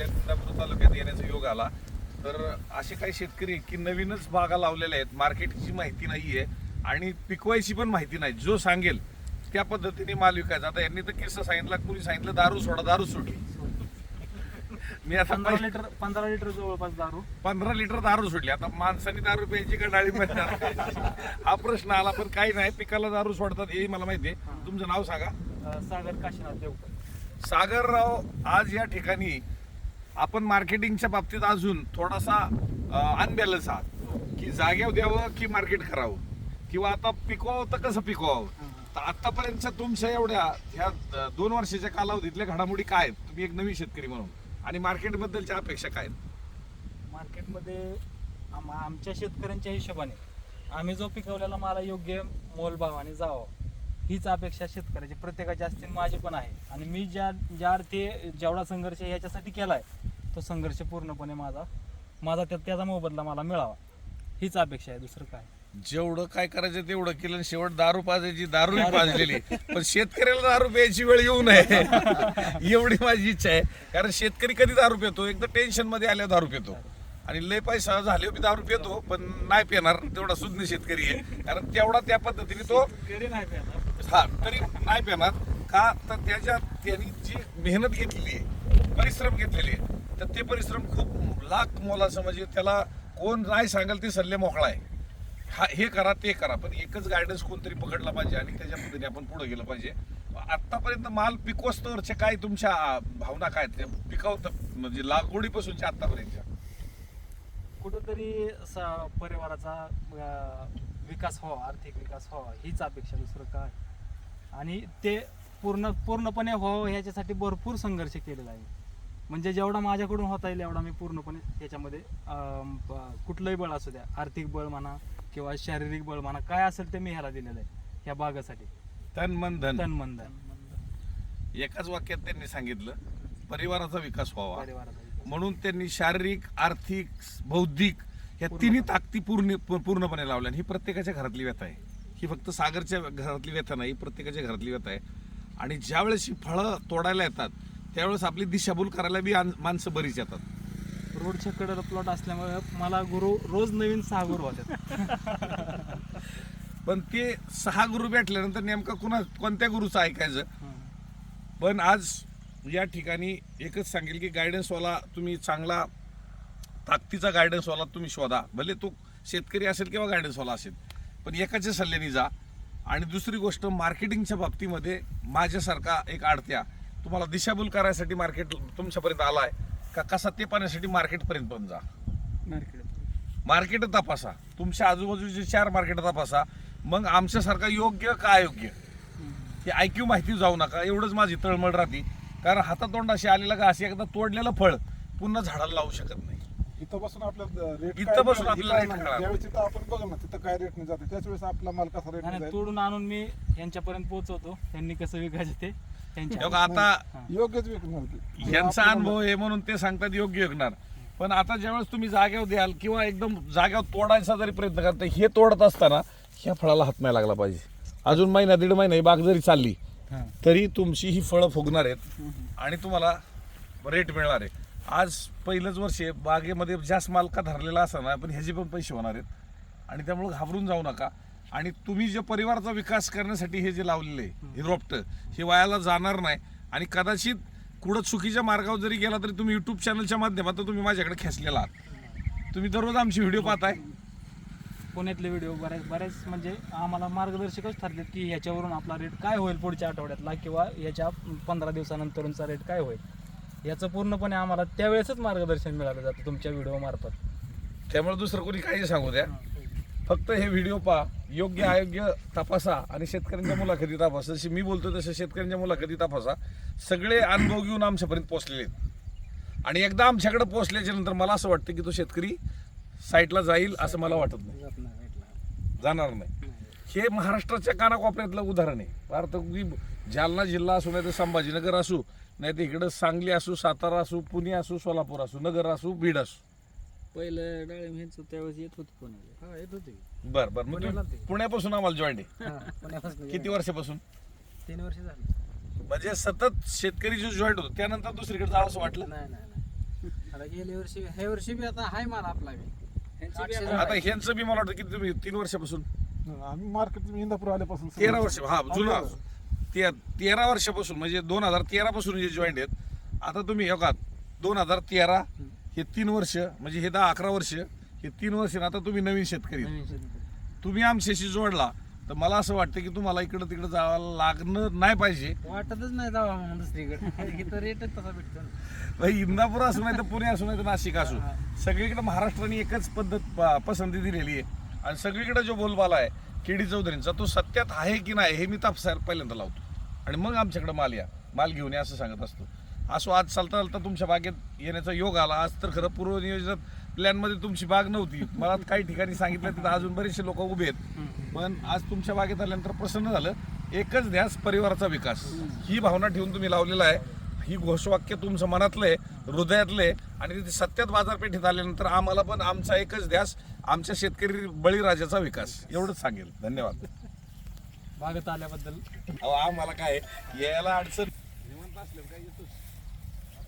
आपल्या इंदापूर तालुक्यात येण्याचा योग आला. तर असे काही शेतकरी की नवीनच बागा लावलेल्या आहेत. मार्केटची माहिती नाहीये आणि पिकवायची पण माहिती नाही. जो सांगेल त्या पद्धतीने माल विकायचा. आता यांनी तर किस्सा सांगितला कुणी सांगितलं दारू सोडा दारू सोडली. मी आता पंधरा लिटर पंधरा लिटर जवळपास दारू. पंधरा लिटर दारू सोडली. आता माणसाने दारू प्यायची का डाळी हा प्रश्न आला पण काही नाही. पिकाला दारू सोडतात हे मला माहिती आहे. तुमचं नाव सांगा. अं, सागर काशीनाथ देवकर. सागरराव आज या ठिकाणी आपण मार्केटिंगच्या बाबतीत अजून थोडासा अनबॅलन्स आहात. की जाग्यावर द्यावं की मार्केट करावं? किंवा आता पिकवावं तर कसं पिकवावं? तर आतापर्यंतच्या तुमच्या एवढ्या ह्या दोन वर्षाच्या कालावधीतल्या घडामोडी काय आहेत? तुम्ही एक नवीन शेतकरी म्हणून. आणि मार्केट बद्दलच्या अपेक्षा काय आहेत? मार्केटमध्ये आम- आमच्या शेतकऱ्यांच्या हिशोबाने आम्ही जो पिकवलेला मला योग्य मोलभावाने जावं. हीच अपेक्षा शेतकऱ्याची. प्रत्येकाची असते माझी पण आहे. आणि मी ज्या ज्या अर्थी जेवढा संघर्ष ह्याच्यासाठी केलाय तो संघर्ष पूर्णपणे माझा माझा त्या त्याचा मोबदला मला मिळावा. हीच अपेक्षा आहे. दुसरं काय? जेवढं काय करायचं तेवढं केलं आणि शेवट दारू पाजायची दारू पाजलेली. पण शेतकऱ्याला दारू प्यायची वेळ येऊ नये. एवढी माझी इच्छा आहे. कारण शेतकरी कधी दारू पितो? एकदा टेन्शनमध्ये आल्यावर दारू पितो. आणि लय पैसा झाले मी दारू पितो पण नाही पिणार. तेवढा सुज्ञ शेतकरी आहे. कारण तेवढा त्या पद्धतीने तो हा तरी नाही पिणार. का? तर त्याच्या त्यांनी जी मेहनत घेतलेली आहे परिश्रम घेतलेले आहे तर ते परिश्रम खूप लाख मोलाचं म्हणजे त्याला कोण नाही सांगेल ते सल्ले मोकळा आहे. हा हे करा ते करा. पण एकच गायडन्स कोणतरी पकडला पाहिजे आणि त्याच्या पद्धतीने आपण पुढे गेलं पाहिजे. आत्तापर्यंत माल पिकोस्तवरच्या काय तुमच्या भावना काय आहेत? त्या पिकवत म्हणजे लागवडीपासूनच्या आत्तापर्यंतच्या. कुठंतरी परिवाराचा विकास व्हावा आर्थिक विकास व्हावा हीच अपेक्षा दुसरं काय? आणि ते पूर्ण पूर्णपणे व्हावं ह्याच्यासाठी भरपूर संघर्ष केलेला आहे. म्हणजे जेवढा माझ्याकडून होता येईल एवढा मी पूर्णपणे ब- कुठलंही बळ असू द्या आर्थिक बळ म्हणा किंवा शारीरिक बळ म्हणा काय असेल ते मी ह्याला दिलेलं आहे ह्या बागासाठी तन मन धन तन मन धन एकाच वाक्यात त्यांनी सांगितलं परिवाराचा विकास व्हावा. परिवाराचा. म्हणून त्यांनी शारीरिक आर्थिक बौद्धिक या तिन्ही ताकदी पूर्ण पूर्णपणे लावल्या आणि ही प्रत्येकाच्या घरातली व्यथा आहे. ही फक्त सागरच्या घरातली व्यथा नाही ही प्रत्येकाच्या घरातली व्यथा आहे. आणि ज्यावेळेस ही फळं तोडायला येतात त्यावेळेस आपली दिशाभूल करायला बी आन- माणसं बरीच येतात. रोडच्या कडेला प्लॉट असल्यामुळे मला गुरु रोज नवीन सहा गुरु होतात पण ते सहा गुरु भेटल्यानंतर नेमकं कुणा कोणत्या गुरुचं ऐकायचं. पण आज या ठिकाणी एकच सांगेल की गायडन्सवाला तुम्ही चांगला ताकदीचा गायडन्सवाला तुम्ही शोधा. भले तो शेतकरी असेल किंवा गायडन्सवाला असेल पण एकाच्या सल्ल्याने जा. आणि दुसरी गोष्ट मार्केटिंगच्या बाबतीमध्ये माझ्यासारखा एक आडत्या तुम्हाला दिशाभूल करायसाठी मार्केट तुमच्यापर्यंत आलाय का कसा ते पाहण्यासाठी मार्केटपर्यंत पण जा. मार्केट तपासा. तुमच्या आजूबाजूचे चार मार्केट तपासा. मग आमच्यासारखा योग्य का अयोग्य? ही ऐक्यू माहिती जाऊ नका. एवढंच माझी तळमळ राहते. कारण हातातोंडाशी आलेलं का असे एकदा तोडलेलं फळ पुन्हा झाडाला लावू शकत नाही. इथं बसून आपलं रेट इथं बसून आपल्याला कळणार. तिथं आपण बघा ना तिथं काय रेटने जाते? त्याच वेळेस आपला माल कसा रेटने आणि जाईल? तोडून आणून मी यांच्यापर्यंत पोहोचवतो. त्यांनी कसं विकायचं ते. त्यांच्या तेव्हा आता योग्यच विकणार ते. यांचा अनुभव आहे म्हणून ते सांगतात योग्य विकणार. पण आता ज्यावेळेस तुम्ही जाग्यावर द्याल किंवा एकदम जाग्यावर तोडायचा जरी प्रयत्न करता हे तोडत असताना ह्या फळाला हात नाही लागला पाहिजे. अजून महिना दीड महिना ही बाग जरी चालली हां. तरी तुमची ही फळं फुगणार आहेत आणि तुम्हाला रेट मिळणार आहे. आज पहिलंच वर्ष आहे बागेमध्ये जास्त माल का धरलेला असा ना पण ह्याचे पण पैसे होणार आहेत. आणि त्यामुळे घाबरून जाऊ नका. आणि तुम्ही जे परिवाराचा विकास करण्यासाठी हे जे लावलेलं आहे हे रोपटं हे वायाला जाणार नाही. आणि कदाचित कुठं चुकीच्या मार्गावर जरी गेला तरी तुम्ही युट्यूब चॅनलच्या माध्यमातून तुम्ही माझ्याकडे खेचलेला आहात. तुम्ही दररोज आमची व्हिडिओ पाहताय. पुण्यातले व्हिडिओ बऱ्याच बऱ्याच म्हणजे आम्हाला मार्गदर्शकच ठरलेत की ह्याच्यावरून आपला रेट काय होईल पुढच्या आठवड्यातला किंवा याच्या पंधरा दिवसानंतरचा रेट काय होईल. याचं पूर्णपणे आम्हाला त्यावेळेसच मार्गदर्शन मिळालं जातं तुमच्या व्हिडिओ मार्फत. त्यामुळे दुसरं कोणी काही सांगू द्या. फक्त हे व्हिडिओ पहा. योग्य आयोग्य तपासा आणि शेतकऱ्यांच्या मुलाखती तपासा. जशी मी बोलतो तसं शेतकऱ्यांच्या मुलाखती तपासा. सगळे अनुभव घेऊन आमच्यापर्यंत पोचलेले आहेत. आणि एकदा आमच्याकडे पोचल्याच्या नंतर मला असं वाटतं की तो शेतकरी साईटला जाईल असं मला वाटत नाही. जाणार नाही. हे महाराष्ट्राच्या कानाकोपऱ्यातलं उदाहरण आहे. फार की जालना जिल्हा असू नाही तर संभाजीनगर असू नाही तर इकडं सांगली असू सातारा असू पुणे असू सोलापूर असू नगर असू बीड असू. पहिलं डाळिंब ह्यांचं त्यावेळेस येत होतं पुण्याला. हा येत होते बर बर. मग पुण्याला तुम्ही ते. पुण्यापासून आम्हाला जॉईन आहे. पुण्यापासून किती वर्षापासून? तीन वर्ष झाली. म्हणजे सतत शेतकरी जो जॉईंट होतो त्यानंतर दुसरीकडे जावं असं वाटलं? नाही नाही नाही. आता गेल्या वर्षी ह्या वर्षी बी आता हाय माल आपला बी. ह्यांची बी आता- ह्यांचं बी मला वाटतं किती तुम्ही तीन वर्षापासून? आम्ही मार्केट इंदापूर आल्यापासून तेरा वर्ष हा जुना. ते तेरा वर्षापासून म्हणजे दोन हजार तेरा पासून जे जॉईंट आहेत. आता तुम्ही हे का दोन हजार तेरा हे तीन वर्ष म्हणजे हे दहा अकरा वर्ष हे तीन वर्ष आता तुम्ही नवीन शेतकरी आहेत. तुम्ही आमच्याशी जोडला तर मला असं वाटतं की तुम्हाला इकडं तिकडं जावं लागणं नाही पाहिजे. वाटतच नाही जावा म्हणून दुसरीकडे. इथं रेटच तसा भेटतो ना. भाई इंदापूर असू नाही तर पुणे असू नाही तर नाशिक असू. सगळीकडे महाराष्ट्राने एकच पद्धत प- पसंती दिलेली आहे. आणि सगळीकडे जो बोलबाला आहे केडी चौधरींचा तो सत्यात आहे की नाही हे मी तापसायला पहिल्यांदा लावतो. आणि मग आमच्याकडे माल या. माल घेऊन या असं सांगत असतो. असो आज चालता चालता तुमच्या बागेत येण्याचा योग आला. आज तर खरं पूर्वनियोजित प्लॅनमध्ये तुमची बाग नव्हती. मला काही ठिकाणी सांगितलं तिथं अजून बरेचसे लोक उभे आहेत. पण आज तुमच्या बागेत आल्यानंतर प्रसन्न झालं. एकच ध्यास परिवाराचा विकास. ही भावना ठेवून तुम्ही लावलेला आहे. ही घोषवाक्य तुमचं मनातलं आहे हृदयातलं आहे. आणि तिथे सत्यात बाजारपेठेत आल्यानंतर आम्हाला पण आमचा एकच ध्यास आमच्या शेतकरी बळीराजाचा विकास. एवढंच सांगेल. धन्यवाद. बागत आल्याबद्दल. आम्हाला काय यायला अडचण